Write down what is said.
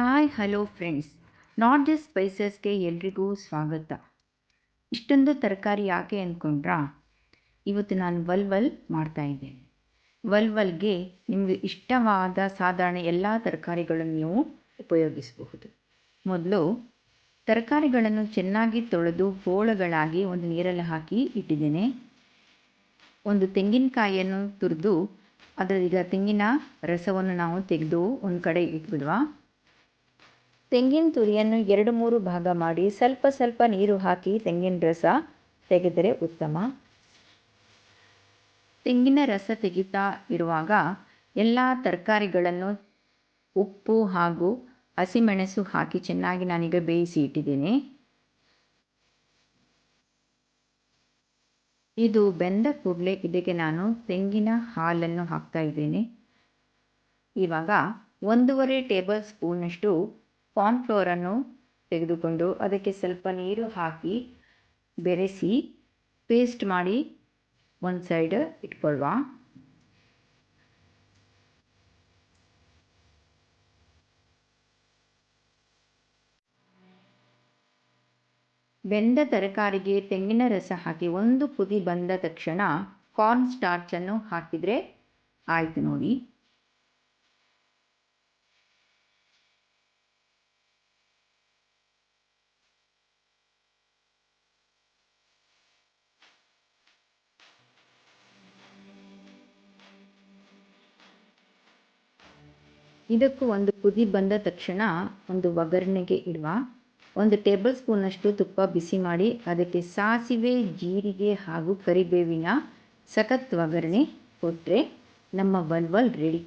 Hi hello friends not just ಸ್ಪೈಸಸ್ಗೆ ಎಲ್ರಿಗೂ ಸ್ವಾಗತ. ಇಷ್ಟೊಂದು ತರಕಾರಿ ಯಾಕೆ ಅಂದ್ಕೊಂಡ್ರಾ ಇವತ್ತು ನಾನು ವಲ್ವಲ್ ಮಾಡ್ತಾಯಿದ್ದೇನೆ ವಲ್ವಲ್ಗೆ ನಿಮಗೆ ಇಷ್ಟವಾದ ಸಾಧಾರಣ ಎಲ್ಲ ತರಕಾರಿಗಳನ್ನು ನೀವು ಉಪಯೋಗಿಸಬಹುದು. ಮೊದಲು ತರಕಾರಿಗಳನ್ನು ಚೆನ್ನಾಗಿ ತೊಳೆದು ಗೋಳಗಳಾಗಿ ಒಂದು ನೀರಲ್ಲಿ ಹಾಕಿ ಇಟ್ಟಿದ್ದೇನೆ. ಒಂದು ತೆಂಗಿನಕಾಯಿಯನ್ನು ತುರಿದು ಅದರ ಈಗ ತೆಂಗಿನ ರಸವನ್ನು ನಾವು ತೆಗೆದು ಒಂದು ಕಡೆ ಇಟ್ಬಿಡುವ? ತೆಂಗಿನ ತುರಿಯನ್ನು ಎರಡು ಮೂರು ಭಾಗ ಮಾಡಿ ಸ್ವಲ್ಪ ಸ್ವಲ್ಪ ನೀರು ಹಾಕಿ ತೆಂಗಿನ ರಸ ತೆಗೆದರೆ ಉತ್ತಮ. ತೆಂಗಿನ ರಸ ತೆಗಿತಾ ಇರುವಾಗ ಎಲ್ಲ ತರಕಾರಿಗಳನ್ನು ಉಪ್ಪು ಹಾಗೂ ಹಸಿಮೆಣಸು ಹಾಕಿ ಚೆನ್ನಾಗಿ ನಾನೀಗ ಬೇಯಿಸಿ ಇಟ್ಟಿದ್ದೀನಿ. ಇದು ಬೆಂದ ಕೂಡಲೇ ಇದಕ್ಕೆ ನಾನು ತೆಂಗಿನ ಹಾಲನ್ನು ಹಾಕ್ತಾ ಇದ್ದೀನಿ. ಇವಾಗ ಒಂದೂವರೆ ಟೇಬಲ್ ಸ್ಪೂನಷ್ಟು ಕಾರ್ನ್ಫ್ಲೋರನ್ನು ತೆಗೆದುಕೊಂಡು ಅದಕ್ಕೆ ಸ್ವಲ್ಪ ನೀರು ಹಾಕಿ ಬೆರೆಸಿ ಪೇಸ್ಟ್ ಮಾಡಿ ಒಂದು ಸೈಡ್ ಇಟ್ಕೊಳ್ಳುವ ಬೆಂದ ತರಕಾರಿಗೆ ತೆಂಗಿನ ರಸ ಹಾಕಿ ಒಂದು ಕುದಿ ಬಂದ ತಕ್ಷಣ ಕಾರ್ನ್ ಸ್ಟಾರ್ಚನ್ನು ಹಾಕಿದರೆ ಆಯಿತು ನೋಡಿ. ಇದಕ್ಕೂ ಒಂದು ಕುದಿ ಬಂದ ತಕ್ಷಣ ಒಂದು ಒಗ್ಗರಣೆಗೆ ಇಡುವ. ಒಂದು ಟೇಬಲ್ ಸ್ಪೂನಷ್ಟು ತುಪ್ಪ ಬಿಸಿ ಮಾಡಿ, ಅದಕ್ಕೆ ಸಾಸಿವೆ, ಜೀರಿಗೆ ಹಾಗೂ ಕರಿಬೇವಿನ ಸಖತ್ ಒಗ್ಗರಣೆ ಕೊಟ್ಟರೆ ನಮ್ಮ ವಲ್ವಲ್ ರೆಡಿ